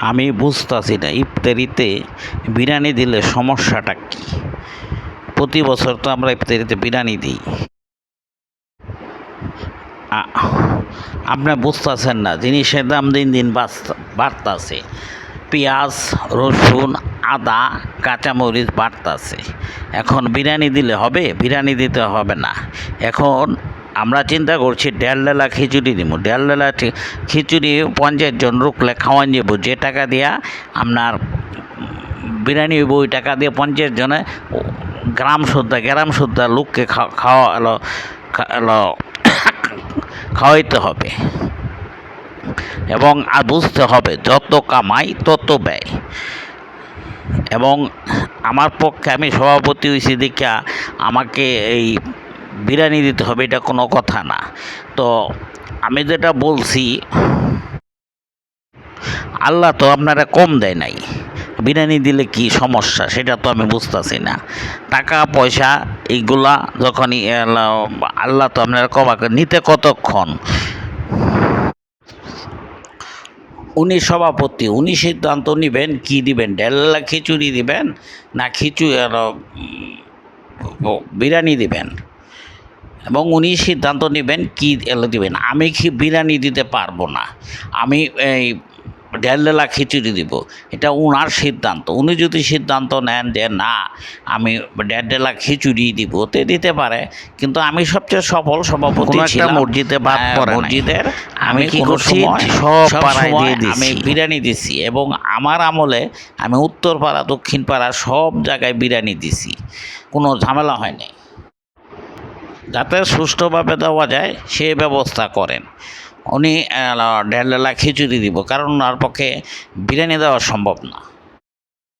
আমি বুঝতেছি না, ইফতারিতে বিরিয়ানি দিলে সমস্যাটা কী? প্রতি বছর তো আমরা ইফতারিতে বিরিয়ানি দিই। আপনি বুঝতেছেন না, জিনিসের দাম দিন দিন বাড়ত- বাড়তাছে। পেঁয়াজ, রসুন, আদা, কাঁচামরিচ বাড়তাছে। এখন বিরিয়ানি দিলে হবে, বিরিয়ানি দিতে হবে না। এখন আমরা চিন্তা করছি দেড় লেলা খিচুড়ি দিব দেড় লেলা খিচুড়ি পঞ্চাশ জন রুকলে খাওয়ান যাব যে টাকা দিয়া আপনার বিরিয়ানি হইব, ওই টাকা দিয়ে পঞ্চাশ জনে গ্রাম সুদ্ধা গ্রাম সুদ্ধা লোককে খাওয়া এলো এলো, খাওয়াইতে হবে। এবং আর বুঝতে হবে যত কামাই তত ব্যয়। এবং আমার পক্ষে আমি সভাপতি হয়েছি দেখা আমাকে এই বিরিয়ানি দিতে হবে, এটা কোনো কথা না। তো আমি যেটা বলছি, আল্লাহ তো আপনারা কম দেয় নাই। বিরিয়ানি দিলে কি সমস্যা, সেটা তো আমি বুঝতেছি না। টাকা, পয়সা, এইগুলা যখনই আল্লাহ তো আপনারা কবাকে নিতে কতক্ষণ? উনি সভাপতি, উনি সিদ্ধান্ত নেবেন, কি দিবেন? ডেল্লা খিচুড়ি দিবেন, না খিচুড়ি বিরিয়ানি দিবেন? এবং উনি সিদ্ধান্ত নেবেন কি এলো দিবেন। আমি কি বিরিয়ানি দিতে পারব না? আমি এই ডেলা খিচুড়ি দিব। এটা উনার সিদ্ধান্ত। উনি যদি সিদ্ধান্ত নেন যে না আমি ডেলা খিচুড়ি দিব তে দিতে পারে। কিন্তু আমি সবচেয়ে সফল সভাপতি ছিলাম। মসজিদে বাদ হ্যাঁ, পড়ে মসজিদের আমি কি করছি? সময় সব পাড়ায় দিয়ে আমি বিরিয়ানি দিছি এবং আমার আমলে আমি উত্তর পাড়া দক্ষিণ পাড়া সব জায়গায় বিরিয়ানি দিছি। কোনো ঝামেলা হয় নাই যাতে সুষ্ঠুভাবে দেওয়া যায় সে ব্যবস্থা করেন। উনি দেড় খিচুড়ি দিব, কারণ ওনার পক্ষে বিরিয়ানি দেওয়া সম্ভব না।